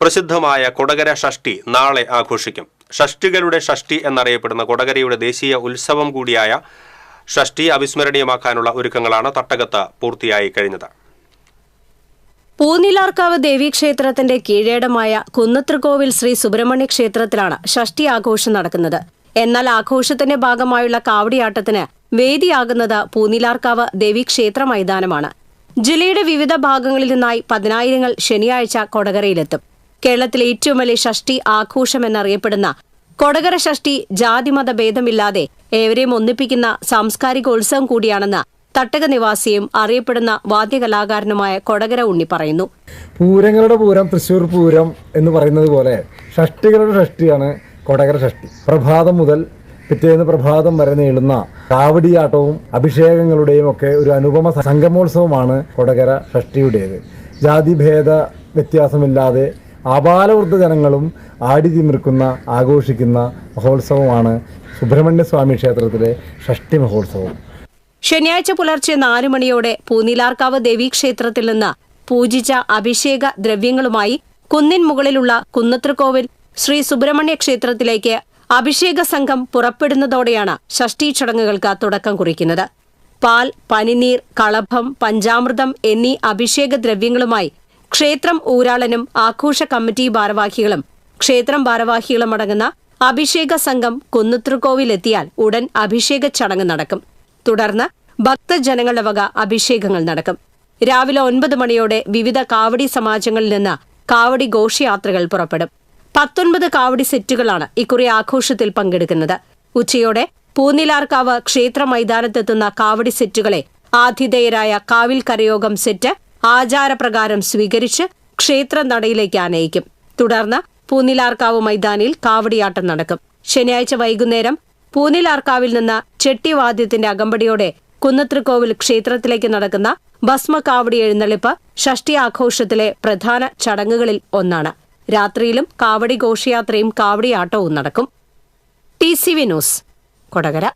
പ്രസിദ്ധമായ കൊടകര ഷഷ്ടി നാളെ ആഘോഷിക്കും. ഷഷ്ടികളുടെ ഷഷ്ടി എന്നറിയപ്പെടുന്ന കൊടകരയുടെ ദേശീയ ഉത്സവം കൂടിയായ ഷഷ്ടി അവിസ്മരണീയമാക്കാനുള്ള ഒരുക്കങ്ങളാണ് തട്ടകത്ത് പൂർത്തിയായി കഴിഞ്ഞത്. പൂനിലാർക്കാവ് ദേവീക്ഷേത്രത്തിന്റെ കീഴേടമായ കുന്നത്രികോവിൽ ശ്രീ സുബ്രഹ്മണ്യ ക്ഷേത്രത്തിലാണ് ഷഷ്ടി ആഘോഷം നടക്കുന്നത്. എന്നാൽ ആഘോഷത്തിന്റെ ഭാഗമായുള്ള കാവടിയാട്ടത്തിന് വേദിയാകുന്നത് പൂനിലാർക്കാവ് ദേവീക്ഷേത്ര മൈതാനമാണ്. ജില്ലയുടെ വിവിധ ഭാഗങ്ങളിൽ നിന്നായി പതിനായിരങ്ങൾ ശനിയാഴ്ച കൊടകരയിലെത്തും. കേരളത്തിലെ ഏറ്റവും വലിയ ഷഷ്ടി ആഘോഷം എന്നറിയപ്പെടുന്ന കൊടകര ഷഷ്ടി ജാതിമത ഭേദമില്ലാതെ ഏവരെയും ഒന്നിപ്പിക്കുന്ന സാംസ്കാരിക ഉത്സവം കൂടിയാണെന്ന് തട്ടക നിവാസിയും അറിയപ്പെടുന്ന വാദ്യകലാകാരനുമായ കൊടകര ഉണ്ണി പറയുന്നു. പൂരങ്ങളുടെ പൂരം തൃശ്ശൂർ പൂരം എന്ന് പറയുന്നത് പോലെ ഷഷ്ടികളുടെ ഷഷ്ടിയാണ് കൊടകര ഷഷ്ടി. പ്രഭാതം മുതൽ പിറ്റേന്ന് പ്രഭാതം വരെ നീളുന്ന കാവടിയാട്ടവും അഭിഷേകങ്ങളുടെയും ഒക്കെ ഒരു അനുപമ സംഗമോത്സവമാണ് കൊടകര ഷഷ്ടിയുടേത്. ജാതിഭേദ വ്യത്യാസമില്ലാതെ ആപാലവൃദ്ധ ജനങ്ങളും ആടി തിമിർക്കുന്ന ആഘോഷിക്കുന്ന മഹോത്സവമാണ് സുബ്രഹ്മണ്യ സ്വാമി ക്ഷേത്രത്തിലെ ഷഷ്ടി മഹോത്സവം. ശനിയാഴ്ച പുലർച്ചെ നാലു മണിയോടെ പൂനിലാർക്കാവ് ദേവീക്ഷേത്രത്തിൽ നിന്ന് പൂജിച്ച അഭിഷേക ദ്രവ്യങ്ങളുമായി കുന്നിൻ മുകളിലുള്ള കുന്നത്രക്കോവിൽ ശ്രീ സുബ്രഹ്മണ്യ ക്ഷേത്രത്തിലേക്ക് അഭിഷേക സംഘം പുറപ്പെടുന്നതോടെയാണ് ഷഷ്ടി ചടങ്ങുകൾക്ക് തുടക്കം കുറിക്കുന്നത്. പാൽ പനിനീർ കളഭം പഞ്ചാമൃതം എന്നീ അഭിഷേക ദ്രവ്യങ്ങളുമായി ക്ഷേത്രം ഊരാളനും ആഘോഷ കമ്മിറ്റി ഭാരവാഹികളും. ക്ഷേത്രം ഭാരവാഹികളും അടങ്ങുന്ന അഭിഷേക സംഘം കുന്നുത്രക്കോവിലെത്തിയാൽ ഉടൻ അഭിഷേക ചടങ്ങ് നടക്കും. തുടർന്ന് ഭക്തജനങ്ങളുടെ വക അഭിഷേകങ്ങൾ നടക്കും. രാവിലെ ഒൻപത് മണിയോടെ വിവിധ കാവടി സമാജങ്ങളിൽ നിന്ന് കാവടി ഘോഷയാത്രകൾ പുറപ്പെടും. പത്തൊൻപത് കാവടി സെറ്റുകളാണ് ഇക്കുറി ആഘോഷത്തിൽ പങ്കെടുക്കുന്നത്. ഉച്ചയോടെ പൂനിലാർക്കാവ് ക്ഷേത്ര മൈതാനത്തെത്തുന്ന കാവടി സെറ്റുകളെ ആതിഥേയരായ കാവിൽ കരയോഗം സെറ്റ് ആചാരപ്രകാരം സ്വീകരിച്ച് ക്ഷേത്ര നടയിലേക്ക് ആനയിക്കും. തുടർന്ന് പൂനിലാർക്കാവ് മൈതാനിൽ കാവടിയാട്ടം നടക്കും. ശനിയാഴ്ച വൈകുന്നേരം പൂനിലാർക്കാവിൽ നിന്ന് ചെട്ടിവാദ്യത്തിന്റെ അകമ്പടിയോടെ കുന്നത്രിക്കോവിൽ ക്ഷേത്രത്തിലേക്ക് നടക്കുന്ന ഭസ്മകാവടി എഴുന്നള്ളിപ്പ് ഷഷ്ടി ആഘോഷത്തിലെ പ്രധാന ചടങ്ങുകളിൽ ഒന്നാണ്. രാത്രിയിലും കാവടി ഘോഷയാത്രയും കാവടിയാട്ടവും നടക്കും. T C V news Kodakara.